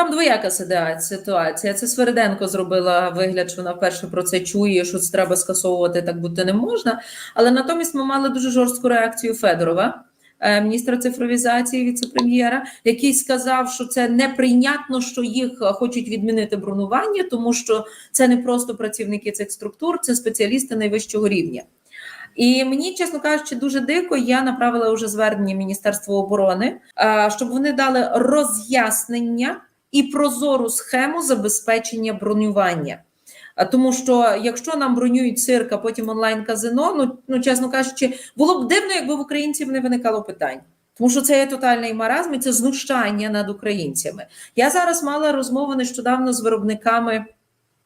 там двояка ситуація. Це Свериденко зробила вигляд, що вона вперше про це чує, що це треба скасовувати, так бути не можна. Але натомість ми мали дуже жорстку реакцію Федорова. е, Міністра цифровізації, віце-прем'єра, який сказав, що це неприйнятно, що їх е, хочуть відмінити бронування, тому що це не просто працівники цих структур, це спеціалісти найвищого рівня. І мені, чесно кажучи, дуже дико. Я направила вже звернення Міністерству оборони, е, щоб вони дали роз'яснення і прозору схему забезпечення бронювання. Тому що якщо нам бронюють цирк, а потім онлайн казино, ну, ну чесно кажучи, було б дивно, якби в українців не виникало питань. Тому що це є тотальний маразм і це знущання над українцями. Я зараз мала розмову нещодавно з виробниками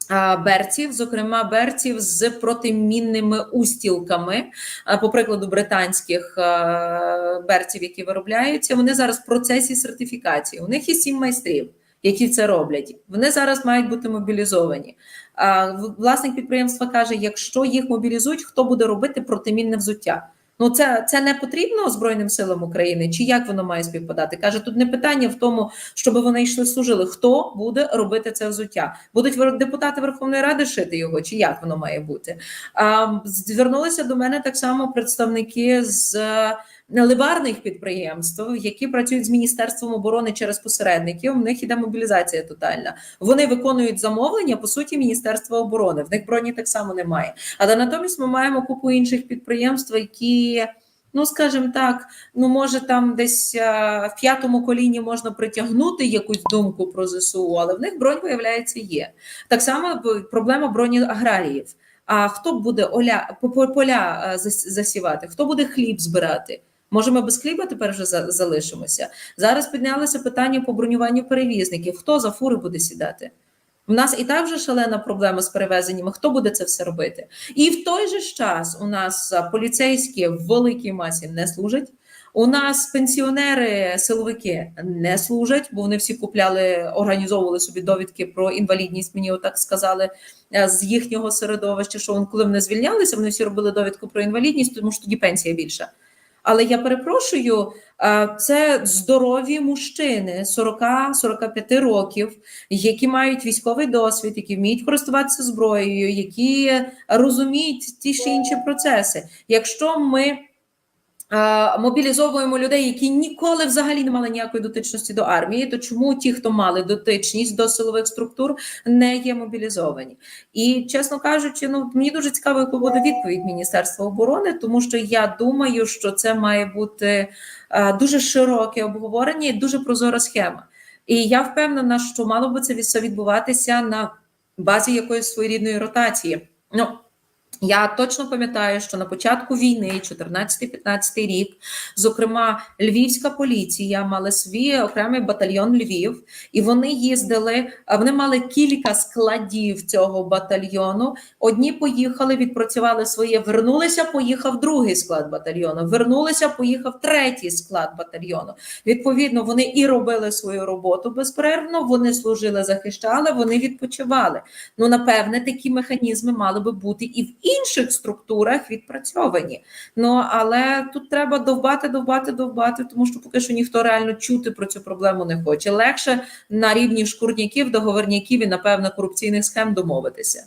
а, берців, зокрема берців з протимінними устілками, а, по прикладу британських а, берців, які виробляються. Вони зараз в процесі сертифікації. У них є сім майстрів. Які це роблять, вони зараз мають бути мобілізовані. А власник підприємства каже: якщо їх мобілізують, хто буде робити протимінне взуття? Ну це, це не потрібно Збройним силам України, чи як воно має співпадати? Каже, тут не питання в тому, щоб вони йшли служили. Хто буде робити це взуття? Будуть депутати Верховної Ради шити його, чи як воно має бути? А, звернулися до мене так само представники з е, ливарних підприємств, які працюють з міністерством оборони через посередників. У них іде мобілізація тотальна. Вони виконують замовлення по суті Міністерства оборони. В них броні так само немає. Але натомість ми маємо купу інших підприємств, які. Ну, скажімо так, ну може там десь а, в п'ятому коліні можна притягнути якусь думку про ЗСУ, але в них бронь, виявляється, є. Так само проблема броні аграріїв. А хто буде оля по- по- поля а, засівати? Хто буде хліб збирати? Може, ми без хліба тепер вже за- залишимося? Зараз піднялося питання по бронюванню перевізників. Хто за фури буде сідати? У нас і так вже шалена проблема з перевезеннями. Хто буде це все робити? І в той же час у нас поліцейські в великій масі не служать. У нас пенсіонери, силовики не служать, бо вони всі купляли, організовували собі довідки про інвалідність. Мені отак сказали е, з їхнього середовища, що коли вони звільнялися, вони всі робили довідку про інвалідність, тому що тоді пенсія більша. Але я перепрошую, е, це здорові мужчини 40-45 років, які мають військовий досвід, які вміють користуватися зброєю, які розуміють ті чи інші процеси. Якщо ми мобілізовуємо людей, які ніколи взагалі не мали ніякої дотичності до армії, то чому ті, хто мали дотичність до силових структур, не є мобілізовані? І чесно кажучи, ну мені дуже цікаво, яку буде відповідь Міністерства оборони, тому що я думаю, що це має бути е, дуже широке обговорення і дуже прозора схема. І я впевнена, що мало би це все відбуватися на базі якоїсь своєрідної ротації. Ну я точно пам'ятаю, що на початку війни, 14-15 рік, зокрема, львівська поліція мала свій окремий батальйон Львів, і вони їздили. Вони мали кілька складів цього батальйону. Одні поїхали, відпрацювали своє, вернулися. Поїхав другий склад батальйону. Вернулися, поїхав третій склад батальйону. Відповідно, вони і робили свою роботу безперервно. Вони служили, захищали, вони відпочивали. Ну, напевне, такі механізми мали би бути і в інших структурах відпрацьовані. Ну але тут треба довбати, довбати, довбати, тому що поки що ніхто реально чути про цю проблему не хоче. Легше на рівні шкурняків, договорняків і напевно корупційних схем домовитися.